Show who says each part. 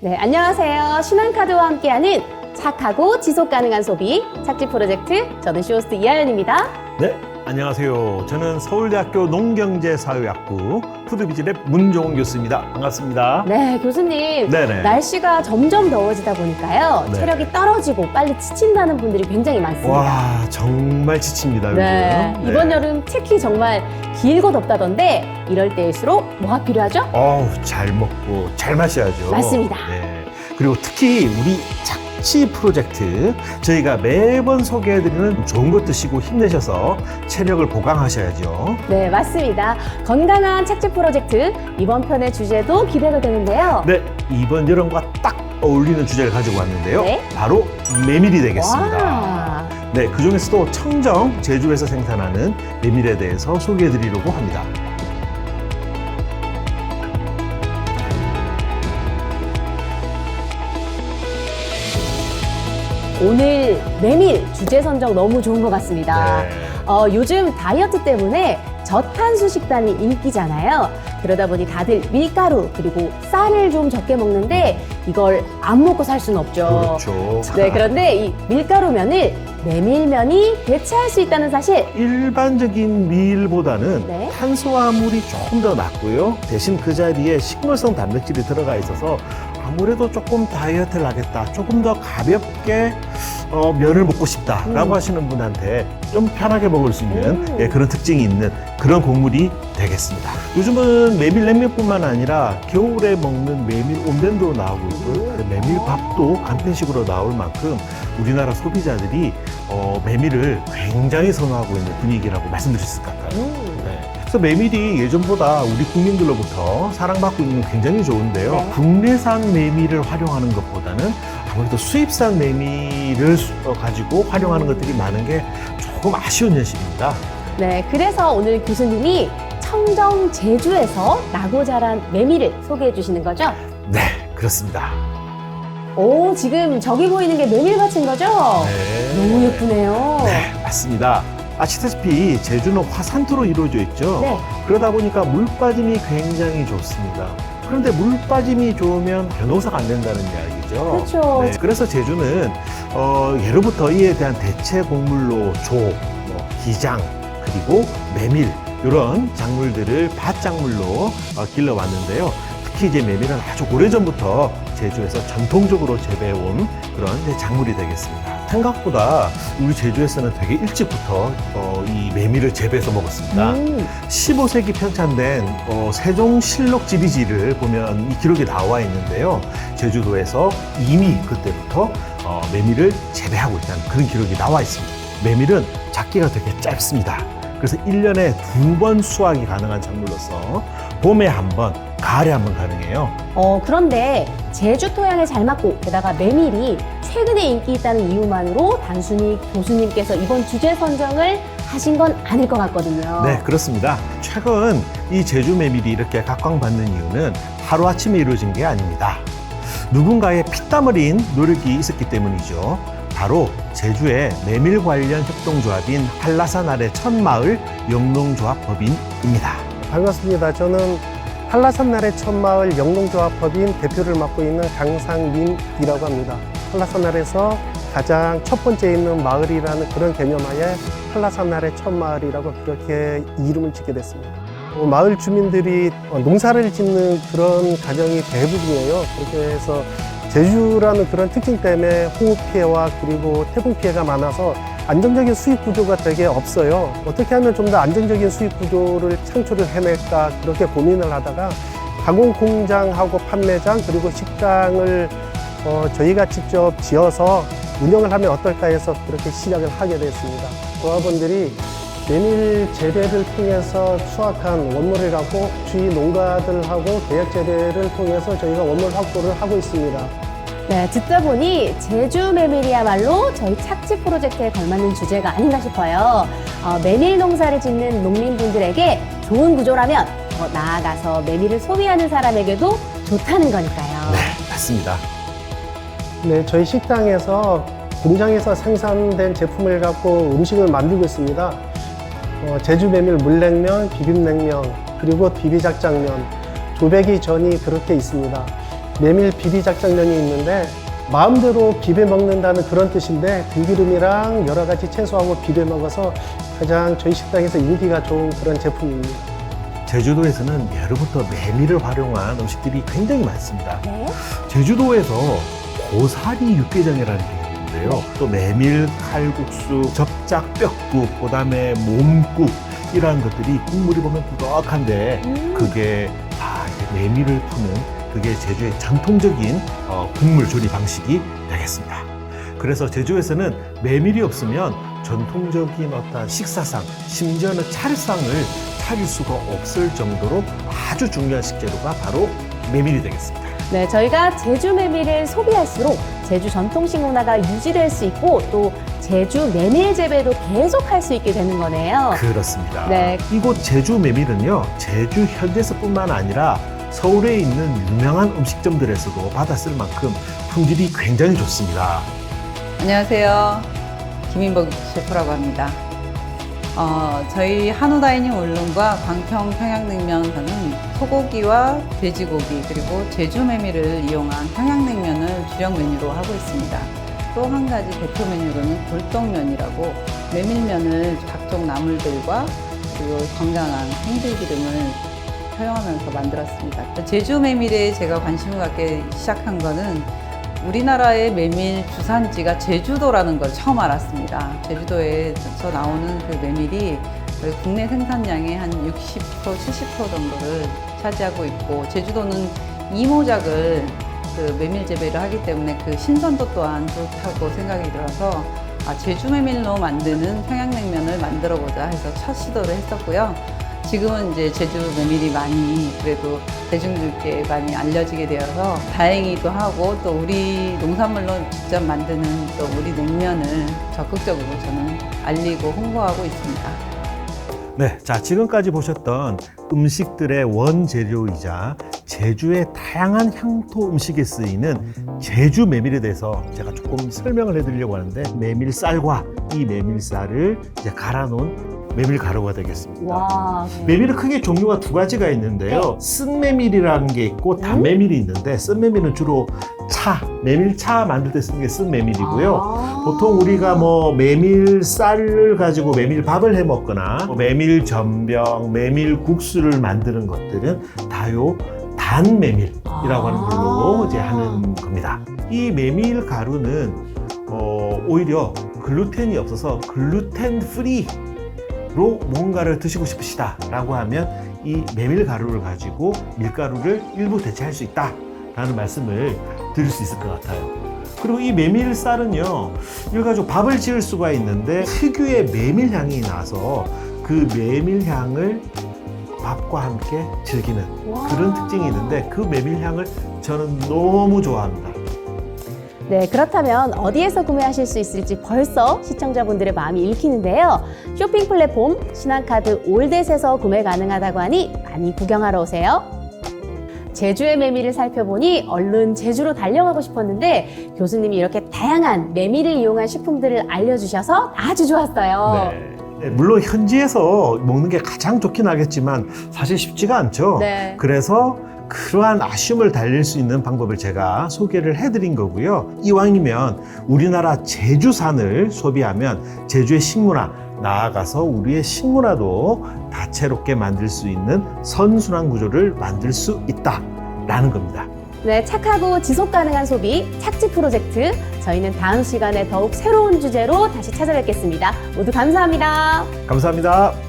Speaker 1: 네, 안녕하세요. 신한카드와 함께하는 착하고 지속 가능한 소비 착지 프로젝트 저는 쇼호스트 이하연입니다.
Speaker 2: 네, 안녕하세요. 저는 서울대학교 농경제사회학부 푸드비즈랩 문종훈 교수입니다. 반갑습니다.
Speaker 1: 네, 교수님.
Speaker 2: 네네.
Speaker 1: 날씨가 점점 더워지다 보니까요.
Speaker 2: 네.
Speaker 1: 체력이 떨어지고 빨리 지친다는 분들이 굉장히 많습니다.
Speaker 2: 와, 정말 지칩니다,
Speaker 1: 네,
Speaker 2: 요즘.
Speaker 1: 이번 여름 특히 정말 길고 덥다던데 이럴 때일수록 뭐가 필요하죠?
Speaker 2: 어우, 잘 먹고 잘 마셔야죠.
Speaker 1: 맞습니다.
Speaker 2: 네. 그리고 특히 우리 착 취 프로젝트 저희가 매번 소개해드리는 좋은 것 드시고 힘내셔서 체력을 보강하셔야죠.
Speaker 1: 네, 맞습니다. 건강한 착지 프로젝트 이번 편의 주제도 기대가 되는데요.
Speaker 2: 네, 이번 여름과 딱 어울리는 주제를 가지고 왔는데요.
Speaker 1: 네.
Speaker 2: 바로 메밀이 되겠습니다.
Speaker 1: 와.
Speaker 2: 네, 그 중에서도 청정 제주에서 생산하는 메밀에 대해서 소개해 드리려고 합니다.
Speaker 1: 오늘 메밀 주제 선정 너무 좋은 것 같습니다.
Speaker 2: 네.
Speaker 1: 어, 요즘 다이어트 때문에 저탄수 식단이 인기잖아요. 그러다 보니 다들 밀가루 그리고 쌀을 좀 적게 먹는데 이걸 안 먹고 살 수는 없죠.
Speaker 2: 그렇죠.
Speaker 1: 네, 그런데 이 밀가루면을 메밀면이 대체할 수 있다는 사실
Speaker 2: 일반적인 밀보다는
Speaker 1: 네.
Speaker 2: 탄수화물이 조금 더 낮고요. 대신 그 자리에 식물성 단백질이 들어가 있어서 아무래도 조금 다이어트를 하겠다. 조금 더 가볍게 어, 면을 먹고 싶다라고
Speaker 1: 음.
Speaker 2: 하시는 분한테 좀 편하게 먹을 수 있는
Speaker 1: 음.
Speaker 2: 예, 그런 특징이 있는 그런 곡물이 되겠습니다. 요즘은 메밀 냉면뿐만 아니라 겨울에 먹는 메밀 온면도 나오고 있고요.
Speaker 1: 음.
Speaker 2: 메밀밥도 간편식으로 나올 만큼 우리나라 소비자들이 어, 메밀을 굉장히 선호하고 있는 분위기라고 말씀드릴 수 있을 것 같아요.
Speaker 1: 음.
Speaker 2: 네. 그래서 메밀이 예전보다 우리 국민들로부터 사랑받고 있는 게 굉장히 좋은데요.
Speaker 1: 네.
Speaker 2: 국내산 메밀을 활용하는 것보다는 아무래도 수입산 메밀을 수- 어, 가지고 활용하는 것들이 많은 게 조금 아쉬운 현실입니다.
Speaker 1: 네, 그래서 오늘 교수님이 청정 제주에서 나고 자란 메밀을 소개해 주시는 거죠?
Speaker 2: 네, 그렇습니다.
Speaker 1: 오, 지금 저기 보이는 게 메밀밭인 거죠?
Speaker 2: 네.
Speaker 1: 너무 예쁘네요.
Speaker 2: 네, 맞습니다. 아시다시피 제주는 화산토로 이루어져 있죠.
Speaker 1: 네.
Speaker 2: 그러다 보니까 물 빠짐이 굉장히 좋습니다. 그런데 물 빠짐이 좋으면 변호사가 안 된다는 이야기죠.
Speaker 1: 그렇죠.
Speaker 2: 네, 그래서 제주는 어, 예로부터 이에 대한 대체 곡물로 조, 뭐, 기장, 그리고 메밀 이런 작물들을 밭작물로 어, 길러왔는데요. 특히 이제 메밀은 아주 오래전부터 제주에서 전통적으로 재배해온 그런 작물이 되겠습니다. 생각보다 우리 제주에서는 되게 일찍부터 어, 이 메밀을 재배해서 먹었습니다.
Speaker 1: 음,
Speaker 2: 15세기 편찬된 어, 세종실록 지리지를 보면 이 기록이 나와 있는데요. 제주도에서 이미 그때부터 어, 메밀을 재배하고 있다는 그런 기록이 나와 있습니다. 메밀은 작기가 되게 짧습니다. 그래서 1년에 두 번 수확이 가능한 작물로서 봄에 한 번, 가을에 한 번 가능해요.
Speaker 1: 어, 그런데 제주 토양에 잘 맞고 게다가 메밀이 최근에 인기 있다는 이유만으로 단순히 교수님께서 이번 주제 선정을 하신 건 아닐 것 같거든요.
Speaker 2: 네, 그렇습니다. 최근 이 제주 메밀이 이렇게 각광받는 이유는 하루아침에 이루어진 게 아닙니다. 누군가의 피땀 흘린 노력이 있었기 때문이죠. 바로 제주의 메밀 관련 협동조합인 한라산 아래 천마을 영농조합 법인입니다.
Speaker 3: 반갑습니다. 저는 한라산 나래 천마을 영농조합법인 대표를 맡고 있는 강상민이라고 합니다. 한라산 아래에서 가장 첫 번째 있는 마을이라는 그런 개념하에 한라산 아래 천마을이라고 그렇게 이름을 짓게 됐습니다. 어, 마을 주민들이 어, 농사를 짓는 그런 가정이 대부분이에요. 그렇게 해서 제주라는 그런 특징 때문에 호우 피해와 그리고 태풍 피해가 많아서 안정적인 수익 구조가 되게 없어요. 어떻게 하면 좀 더 안정적인 수익 구조를 창출을 해낼까 그렇게 고민을 하다가 가공 공장하고 판매장 그리고 식당을 어, 저희가 직접 지어서 운영을 하면 어떨까 해서 그렇게 시작을 하게 됐습니다. 조합원들이 메밀 재배를 통해서 수확한 원물이라고 주위 농가들하고 계약 재배를 통해서 저희가 원물 확보를 하고 있습니다.
Speaker 1: 네, 듣다 보니 제주 메밀이야말로 저희 착지 프로젝트에 걸맞는 주제가 아닌가 싶어요. 어, 메밀 농사를 짓는 농민분들에게 좋은 구조라면 더 나아가서 메밀을 소비하는 사람에게도 좋다는 거니까요.
Speaker 2: 네, 맞습니다.
Speaker 3: 네, 저희 식당에서 공장에서 생산된 제품을 갖고 음식을 만들고 있습니다. 어, 제주 메밀 물냉면, 비빔냉면, 그리고 비비작장면, 조배기 전이 그렇게 있습니다. 메밀 비비 작정면이 있는데 마음대로 비벼 먹는다는 그런 뜻인데 들기름이랑 여러 가지 채소하고 비벼 먹어서 가장 저희 식당에서 인기가 좋은 그런 제품입니다.
Speaker 2: 제주도에서는 예로부터 메밀을 활용한 음식들이 굉장히 많습니다.
Speaker 1: 네.
Speaker 2: 제주도에서 고사리 육개장이라는 게 있는데요. 또 메밀 칼국수, 접작 뼈국, 그다음에 몸국 이러한 것들이 국물이 보면 꾸덕한데
Speaker 1: 음.
Speaker 2: 그게 아, 이게 메밀을 푸는 그게 제주의 전통적인 어, 국물 조리 방식이 되겠습니다. 그래서 제주에서는 메밀이 없으면 전통적인 어떤 식사상, 심지어는 찰상을 차릴 수가 없을 정도로 아주 중요한 식재료가 바로 메밀이 되겠습니다.
Speaker 1: 네, 저희가 제주 메밀을 소비할수록 제주 전통식 문화가 유지될 수 있고 또 제주 메밀 재배도 계속할 수 있게 되는 거네요.
Speaker 2: 그렇습니다.
Speaker 1: 네.
Speaker 2: 이곳 제주 메밀은요, 제주 현지에서뿐만 아니라 서울에 있는 유명한 음식점들에서도 받았을 만큼 품질이 굉장히 좋습니다.
Speaker 4: 안녕하세요. 김인복 셰프라고 합니다. 어, 저희 한우 다이닝 울릉과 광평 평양냉면에서는 소고기와 돼지고기 그리고 제주 메밀을 이용한 평양냉면을 주력 메뉴로 하고 있습니다. 또 한 가지 대표 메뉴로는 골동면이라고 메밀면을 각종 나물들과 그리고 건강한 생들기름을 사용하면서 만들었습니다. 제주 메밀에 제가 관심을 갖게 시작한 거는 우리나라의 메밀 주산지가 제주도라는 걸 처음 알았습니다. 제주도에서 나오는 그 메밀이 국내 생산량의 한 60%, 70% 정도를 차지하고 있고 제주도는 이모작을 그 메밀 재배를 하기 때문에 그 신선도 또한 좋다고 생각이 들어서 아, 제주 메밀로 만드는 평양냉면을 만들어 보자 해서 첫 시도를 했었고요. 지금은 이제 제주 메밀이 많이 그래도 대중들께 많이 알려지게 되어서 다행이기도 하고 또 우리 농산물로 직접 만드는 또 우리 냉면을 적극적으로 저는 알리고 홍보하고 있습니다.
Speaker 2: 네, 자 지금까지 보셨던 음식들의 원재료이자 제주의 다양한 향토 음식에 쓰이는 제주 메밀에 대해서 제가 조금 설명을 해드리려고 하는데 메밀쌀과 이 메밀쌀을 이제 갈아놓은 메밀 가루가 되겠습니다.
Speaker 1: 와. 네.
Speaker 2: 메밀은 크게 종류가 두 가지가 있는데요. 쓴 메밀이라는 게 있고 단 메밀이 있는데 쓴 메밀은 주로 차, 메밀차 만들 때 쓰는 게 쓴 메밀이고요.
Speaker 1: 아.
Speaker 2: 보통 우리가 뭐 메밀 쌀을 가지고 메밀 밥을 해 먹거나 뭐 메밀 전병, 메밀 국수를 만드는 것들은 다요 단 메밀이라고 하는 걸로
Speaker 1: 아.
Speaker 2: 이제 하는 겁니다. 이 메밀 가루는 어, 오히려 글루텐이 없어서 글루텐 프리 로 뭔가를 드시고 싶으시다 라고 하면 이 메밀 가루를 가지고 밀가루를 일부 대체할 수 있다 라는 말씀을 드릴 수 있을 것 같아요. 그리고 이 메밀쌀은요, 이걸 가지고 밥을 지을 수가 있는데 특유의 메밀향이 나서 그 메밀향을 밥과 함께 즐기는
Speaker 1: 와.
Speaker 2: 그런 특징이 있는데 그 메밀향을 저는 너무 좋아합니다.
Speaker 1: 네, 그렇다면 어디에서 구매하실 수 있을지 벌써 시청자분들의 마음이 읽히는데요. 쇼핑 플랫폼 신한카드 올댓에서 구매 가능하다고 하니 많이 구경하러 오세요. 제주의 메밀을 살펴보니 얼른 제주로 달려가고 싶었는데 교수님이 이렇게 다양한 메밀을 이용한 식품들을 알려주셔서 아주 좋았어요.
Speaker 2: 네, 물론 현지에서 먹는 게 가장 좋긴 하겠지만 사실 쉽지가 않죠.
Speaker 1: 네.
Speaker 2: 그래서 그러한 아쉬움을 달랠 수 있는 방법을 제가 소개를 해드린 거고요. 이왕이면 우리나라 제주산을 소비하면 제주의 식문화, 나아가서 우리의 식문화도 다채롭게 만들 수 있는 선순환 구조를 만들 수 있다라는 겁니다.
Speaker 1: 네, 착하고 지속 가능한 소비 착지 프로젝트. 저희는 다음 시간에 더욱 새로운 주제로 다시 찾아뵙겠습니다. 모두 감사합니다.
Speaker 2: 감사합니다.